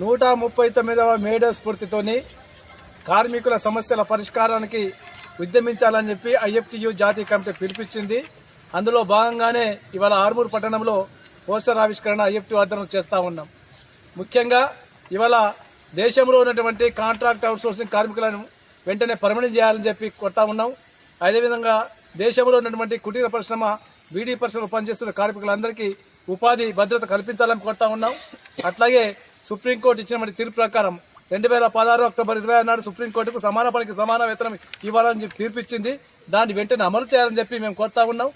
నూట ముప్పై తొమ్మిదవ మేడే స్ఫూర్తితోని కార్మికుల సమస్యల పరిష్కారానికి ఉద్యమించాలని చెప్పి ఐఎఫ్టియు జాతీయ కమిటీ పిలిపించింది. అందులో భాగంగానే ఇవాళ ఆర్మూర్ పట్టణంలో పోస్టర్ ఆవిష్కరణ ఐఎఫ్టీ ఆధ్వర్యంలో చేస్తూ ఉన్నాం. ముఖ్యంగా ఇవాళ దేశంలో ఉన్నటువంటి కాంట్రాక్ట్ అవుట్సోర్సింగ్ కార్మికులను వెంటనే పర్మనెంట్ చేయాలని చెప్పి కొడతా ఉన్నాం. అదేవిధంగా దేశంలో ఉన్నటువంటి కుటీర పరిశ్రమ బీడీ పరిశ్రమలో పనిచేస్తున్న కార్మికులందరికీ ఉపాధి భద్రత కల్పించాలని కోరుతా ఉన్నాం. అట్లాగే సుప్రీంకోర్టు ఇచ్చిన తీర్పు ప్రకారం రెండు వేల పదహారు అక్టోబర్ ఇరవై నాడు సుప్రీంకోర్టుకు సమాన పనికి సమాన వేతనం ఇవ్వాలని చెప్పి తీర్పు ఇచ్చింది. దాన్ని వెంటనే అమలు చేయాలని చెప్పి మేము కోరుతా ఉన్నాం.